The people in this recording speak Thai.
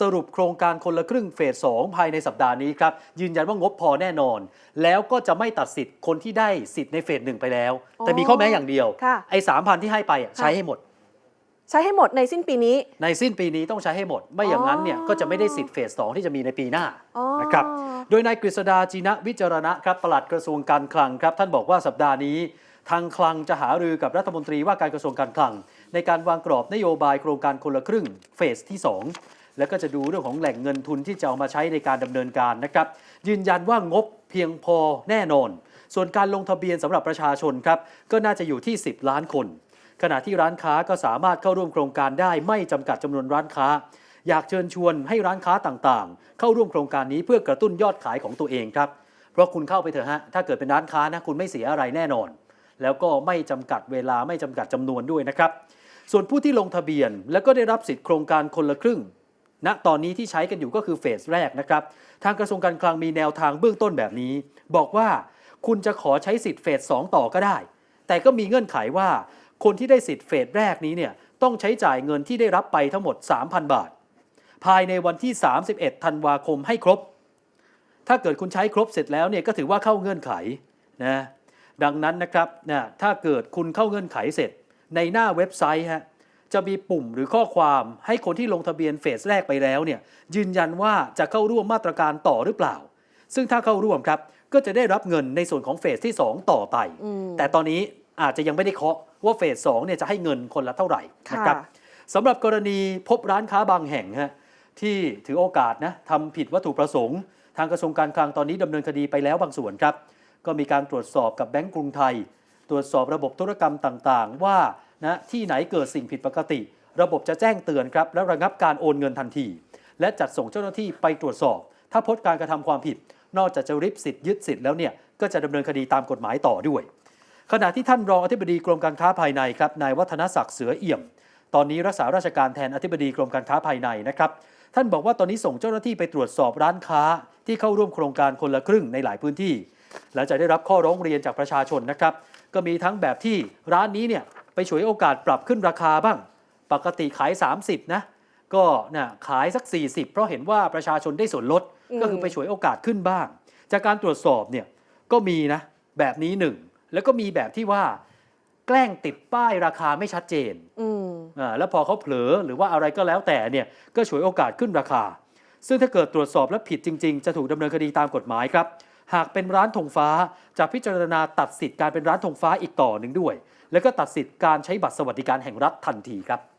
สรุปโครงการคนละครึ่งเฟส 2 ภายในสัปดาห์นี้ครับ ยืนยันว่างบพอแน่นอน แล้วก็จะไม่ตัดสิทธิ์คนที่ได้สิทธิ์ในเฟสหนึ่งไปแล้ว แต่มีข้อแม้อย่างเดียวค่ะไอ้สามพันที่ให้ไปอะค่ะใช้ให้หมด ใช้ให้หมดในสิ้นปีนี้ ในสิ้นปีนี้ต้องใช้ให้หมด ไม่อย่างนั้นเนี่ยอ๋อก็จะไม่ได้สิทธิ์เฟสสองที่จะมีในปีหน้าอ๋อนะครับโดยนายกฤษดาจีนะวิจารณะครับปลัดกระทรวงการคลังครับ ท่านบอกว่าสัปดาห์นี้ทางคลังจะหารือกับรัฐมนตรีว่าการกระทรวงการคลัง ในการวางกรอบนโยบายโครงการคนละครึ่งเฟสที่ 2 แล้วก็จะดูเรื่องของแหล่งเงินทุนที่จะเอามาใช้ในการดำเนินการนะครับ ยืนยันว่างบเพียงพอแน่นอน ส่วนการลงทะเบียนสำหรับประชาชนครับก็น่าจะอยู่ที่ 10 ล้านคน ขณะที่ร้านค้าก็สามารถเข้าร่วมโครงการได้ไม่จำกัดจำนวนร้านค้า อยากเชิญชวนให้ร้านค้าต่างๆ เข้าร่วมโครงการนี้เพื่อกระตุ้นยอดขายของตัวเองครับเพราะคุณเข้าไปเถอะฮะถ้าเกิดเป็นร้านค้านะคุณไม่เสียอะไรแน่นอน แล้วก็ไม่จำกัดเวลาไม่จำกัดจำนวนด้วยนะครับส่วนผู้ที่ลงทะเบียน แล้วก็ได้รับสิทธิ์โครงการคนละครึ่ง ณตอนนี้ที่ใช้กันอยู่ก็คือเฟสแรกนะครับ ทางกระทรวงการคลังมีแนวทางเบื้องต้นแบบนี้ บอกว่าคุณจะขอใช้สิทธิ์เฟส2ต่อก็ได้ แต่ก็มีเงื่อนไขว่า คนที่ได้สิทธิ์เฟสแรกนี้เนี่ยต้องใช้จ่ายเงินที่ได้รับไปทั้งหมด 3,000 บาท ภายในวันที่ 31 ธันวาคมให้ครบ ถ้าเกิดคุณใช้ครบเสร็จแล้วเนี่ยก็ถือว่าเข้าเงื่อนไขนะดังนั้นนะครับนะถ้าเกิดคุณเข้าเงื่อนไขเสร็จในหน้าเว็บไซต์ฮะ จะมีปุ่มหรือข้อความให้คนที่ลงทะเบียนเฟสแรกไปแล้วเนี่ยยืนยันว่าจะเข้าร่วมมาตรการต่อหรือเปล่า ซึ่งถ้าเข้าร่วมครับก็จะได้รับเงินในส่วนของเฟสที่ 2 ต่อไปอืมแต่ตอนนี้อาจจะยังไม่ได้เคาะว่าเฟส2เนี่ยจะให้เงินคนละเท่าไหร่ค่ะนะครับสำหรับกรณีพบร้านค้าบางแห่งฮะที่ถือโอกาสนะทำผิดวัตถุประสงค์ ทางกระทรวงการคลังตอนนี้ดำเนินคดีไปแล้วบางส่วนครับ ก็มีการตรวจสอบกับแบงก์กรุงไทย ตรวจสอบระบบธุรกรรมต่างๆ ว่า นะที่ไหนเกิดสิ่งผิดปกติ ระบบจะแจ้งเตือนครับและระงับการโอนเงินทันที และจัดส่งเจ้าหน้าที่ไปตรวจสอบ ถ้าพบการกระทำความผิด นอกจากจะริบสิทธิ์ยึดสิทธิ์แล้วเนี่ยก็จะดำเนินคดีตามกฎหมายต่อด้วย ขณะที่ท่านรองอธิบดีกรมการค้าภายในครับนายวัฒนศักดิ์เสือเอี่ยม ตอนนี้รักษาราชการแทนอธิบดีกรมการค้าภายในนะครับท่านบอกว่าตอนนี้ส่งเจ้าหน้าที่ไปตรวจสอบร้านค้า ที่เข้าร่วมโครงการคนละครึ่งในหลายพื้นที่หลังจากได้รับข้อร้องเรียนจากประชาชนนะครับ ก็มีทั้งแบบที่ร้านนี้เนี่ย ไปฉวยโอกาสปรับขึ้นราคาบ้าง ปกติขาย 30 นะ ก็น่ะขายสัก 40 เพราะเห็นว่าประชาชนได้ส่วนลดอืมก็คือไปฉวยโอกาสขึ้นบ้าง จากการตรวจสอบเนี่ยก็มีนะแบบนี้หนึ่งแล้วก็มีแบบที่ว่าแกล้งติดป้ายราคาไม่ชัดเจนอืมอ่าแล้วพอเขาเผลอหรือว่าอะไรก็แล้วแต่เนี่ยก็ฉวยโอกาสขึ้นราคา ซึ่งถ้าเกิดตรวจสอบและผิดจริง ๆ จะถูกดำเนินคดีตามกฎหมายครับ หากเป็นร้านธงฟ้าจะพิจารณาตัดสิทธิ์การเป็นร้านธงฟ้าอีกต่อหนึ่งด้วย แล้วก็ตัดสิทธิ์การใช้บัตรสวัสดิการแห่งรัฐทันทีครับ